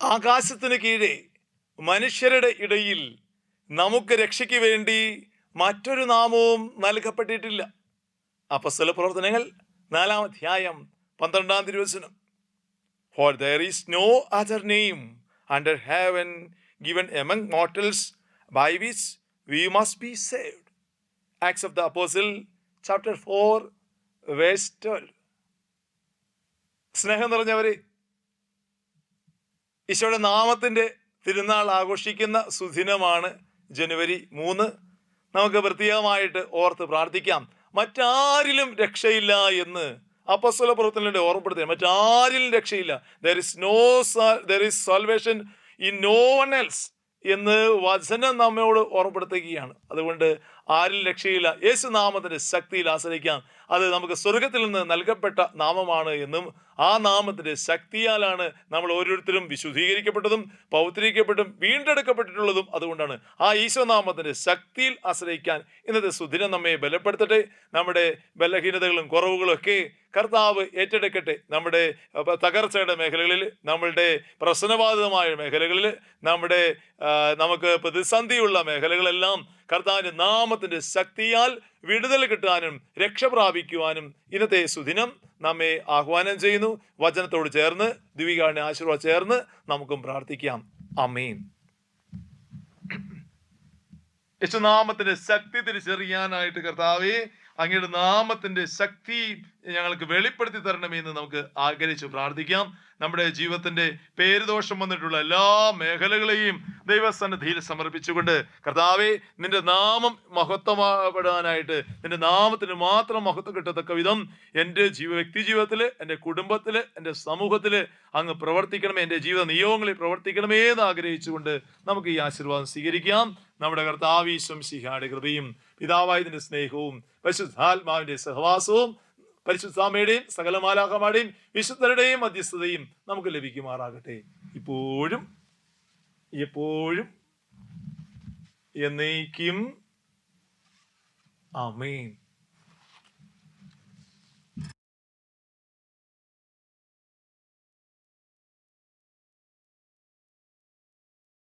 ആകാശത്തിന് കീഴെ മനുഷ്യരുടെ ഇടയിൽ നമുക്ക് രക്ഷയ്ക്ക് വേണ്ടി മറ്റൊരു നാമവും നൽകപ്പെട്ടിട്ടില്ല. അപ്പസ്തല പ്രവർത്തനങ്ങൾ നാലാം അധ്യായം പന്ത്രണ്ടാം തിരുവചനം. For there is no other name under heaven given among mortals by which we must be saved acts of the apostles chapter four verse twelve സ്നേഹം നിറഞ്ഞവരെ ഈശോയുടെ നാമത്തിന്റെ തിരുനാൾ ആഘോഷിക്കുന്ന സുദിനമാണ് ജനുവരി മൂന്ന്. നമുക്ക് പ്രത്യേകമായിട്ട് ഓർത്ത് പ്രാർത്ഥിക്കാം. മറ്റാരിലും രക്ഷയില്ല എന്ന് അപ്പസ്വല പ്രവർത്തനങ്ങളുടെ ഓർമ്മപ്പെടുത്തുക. മറ്റാരിലും രക്ഷയില്ല. There is no there is salvation in no one else എന്ന് വചനം നമ്മയോട് ഓർമ്മപ്പെടുത്തുകയാണ്. അതുകൊണ്ട് ആരിൽ രക്ഷയില്ല. യേശു നാമത്തിന്റെ ശക്തിയിൽ ആശ്രയിക്കാം അത് നമുക്ക് സ്വർഗത്തിൽ നിന്ന് നൽകപ്പെട്ട നാമമാണ് എന്നും ആ നാമത്തിന്റെ ശക്തിയാലാണ് നമ്മൾ ഓരോരുത്തരും വിശുദ്ധീകരിക്കപ്പെട്ടതും പൗത്രീകരിക്കപ്പെട്ടും വീണ്ടെടുക്കപ്പെട്ടിട്ടുള്ളതും അതുകൊണ്ടാണ്. ആ ഈശോ നാമത്തിന്റെ ശക്തിയിൽ ആശ്രയിക്കാൻ ഇന്നത്തെ സുദിനം നമ്മെ ബലപ്പെടുത്തട്ടെ. നമ്മുടെ ബലഹീനതകളും കുറവുകളും ഒക്കെ കർത്താവ് ഏറ്റെടുക്കട്ടെ. നമ്മുടെ തകർച്ചയുടെ മേഖലകളിൽ നമ്മളുടെ പ്രശ്നബാധിതമായ മേഖലകളിൽ നമ്മുടെ നമുക്ക് പ്രതിസന്ധിയുള്ള മേഖലകളെല്ലാം കർത്താവിന്റെ നാമത്തിന്റെ ശക്തിയാൽ വിടുതൽ കിട്ടാനും രക്ഷ പ്രാപിക്കുവാനും ഇന്നത്തെ സുദിനം നമ്മെ ആഹ്വാനം ചെയ്യുന്നു. വചനത്തോട് ചേർന്ന് ദിവികാരുടെ ആശീർവാദം ചേർന്ന് നമുക്കും പ്രാർത്ഥിക്കാം. അമീൻ യശുനാമത്തിന്റെ ശക്തി തിരിച്ചറിയാനായിട്ട് കർത്താവേ അങ്ങയുടെ നാമത്തിന്റെ ശക്തി ഞങ്ങൾക്ക് വെളിപ്പെടുത്തി തരണമെന്ന് നമുക്ക് ആഗ്രഹിച്ച് പ്രാർത്ഥിക്കാം. നമ്മുടെ ജീവിതത്തിന്റെ പേരുദോഷം വന്നിട്ടുള്ള എല്ലാ മേഖലകളെയും ദൈവസന്നിധിയിൽ സമർപ്പിച്ചുകൊണ്ട് കർത്താവെ നിന്റെ നാമം മഹത്വപ്പെടാനായിട്ട് നിന്റെ നാമത്തിന് മാത്രം മഹത്വം കിട്ടത്തക്ക വിധം എന്റെ ജീവ വ്യക്തി ജീവിതത്തിൽ എന്റെ കുടുംബത്തിൽ എന്റെ സമൂഹത്തിൽ അങ്ങ് പ്രവർത്തിക്കണമേ എന്റെ ജീവിത നിയോഗങ്ങളിൽ പ്രവർത്തിക്കണമേ എന്ന് ആഗ്രഹിച്ചുകൊണ്ട് നമുക്ക് ഈ ആശീർവാദം സ്വീകരിക്കാം. നമ്മുടെ കർത്താവീശ്വം സിഹായുടെ കൃപയും പിതാവായതിന്റെ സ്നേഹവും പരിശുദ്ധാത്മാവിന്റെ സഹവാസവും പരിശുദ്ധാമയുടെയും സകലമാലാഹമാരുടെയും വിശുദ്ധരുടെയും മധ്യസ്ഥതയും നമുക്ക് ലഭിക്കുമാറാകട്ടെ. ഇപ്പോഴും എപ്പോഴും എന്നേക്കും. ആമേൻ.